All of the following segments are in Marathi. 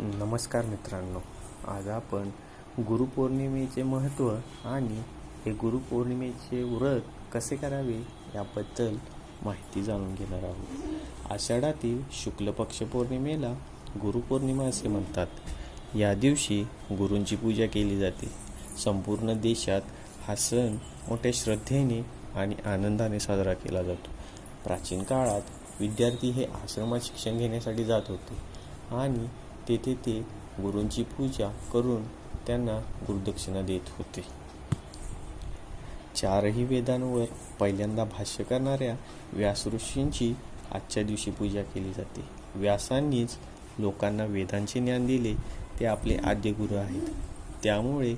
नमस्कार मित्रांनो. आज आपण गुरुपौर्णिमेचे महत्त्व आणि हे गुरुपौर्णिमेचे व्रत कसे करावे याबद्दल माहिती जाणून घेणार आहोत. आषाढातील शुक्ल पक्ष पौर्णिमेला गुरुपौर्णिमा असे म्हणतात. या दिवशी गुरूंची पूजा केली जाते. संपूर्ण देशात हा सण मोठ्या श्रद्धेने आणि आनंदाने साजरा केला जातो. प्राचीन काळात विद्यार्थी हे आश्रमात शिक्षण घेण्यासाठी जात होते आणि तेथे ते गुरूंची पूजा करून त्यांना गुरुदक्षिणा देत होते. चारही वेदांवर पहिल्यांदा भाष्य करणाऱ्या व्यास ऋषींची आजच्या दिवशी पूजा केली जाते. व्यासांनीच लोकांना वेदांचे ज्ञान दिले. ते आपले आद्य गुरु आहेत. त्यामुळे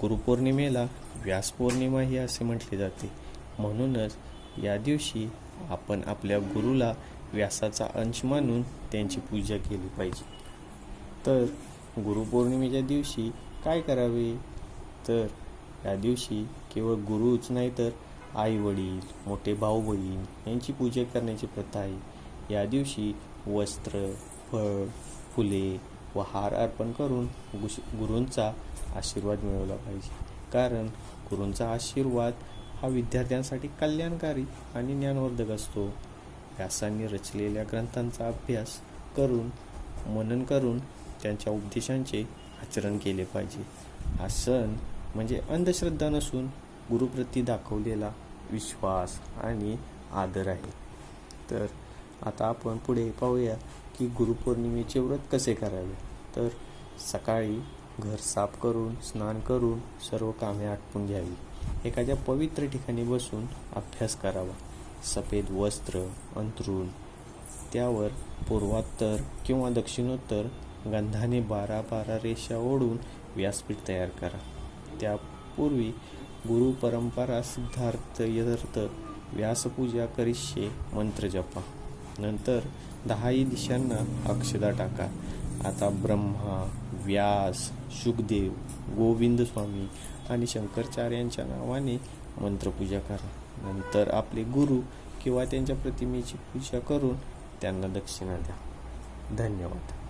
गुरुपौर्णिमेला व्यासपौर्णिमा ही असे म्हटले जाते. म्हणूनच या दिवशी आपण आपल्या गुरुला व्यासाचा अंश मानून त्यांची पूजा केली पाहिजे. तर गुरुपौर्णिमेच्या दिवशी काय करावे? तर या दिवशी केवळ गुरुच नाही तर आई वडील मोठे भाऊ बहीण यांची पूजा करण्याची प्रथा आहे. या दिवशी वस्त्र फळ फुले व हार अर्पण करून गुश गुरूंचा आशीर्वाद मिळवला पाहिजे. कारण गुरूंचा आशीर्वाद हा विद्यार्थ्यांसाठी कल्याणकारी आणि ज्ञानवर्धक असतो. व्यासांनी रचलेल्या ग्रंथांचा अभ्यास करून मनन करून त्यांच्या उपदेशांचे आचरण केले पाहिजे. हा सण म्हणजे अंधश्रद्धा नसून गुरुप्रती दाखवलेला विश्वास आणि आदर आहे. तर आता आपण पुढे पाहूया की गुरुपौर्णिमेचे व्रत कसे करावे. तर सकाळी घर साफ करून स्नान करून सर्व कामे आटपून घ्यावी. एखाद्या पवित्र ठिकाणी बसून अभ्यास करावा. सफेद वस्त्र अंथरूण त्यावर पूर्वात्तर किंवा दक्षिणोत्तर गंधाने बारा बारा रेषा ओढून व्यासपीठ तयार करा. त्यापूर्वी गुरु परंपरा सिद्धार्थ यथार्थ व्यासपूजा करिष्ये मंत्र जपा. नंतर दहाही दिशांना अक्षदा टाका. आता ब्रह्मा व्यास शुकदेव गोविंद स्वामी आणि शंकराचार्यांच्या नावाने मंत्रपूजा करा. नंतर आपले गुरु किंवा त्यांच्या प्रतिमेची पूजा करून त्यांना दक्षिणा द्या. धन्यवाद.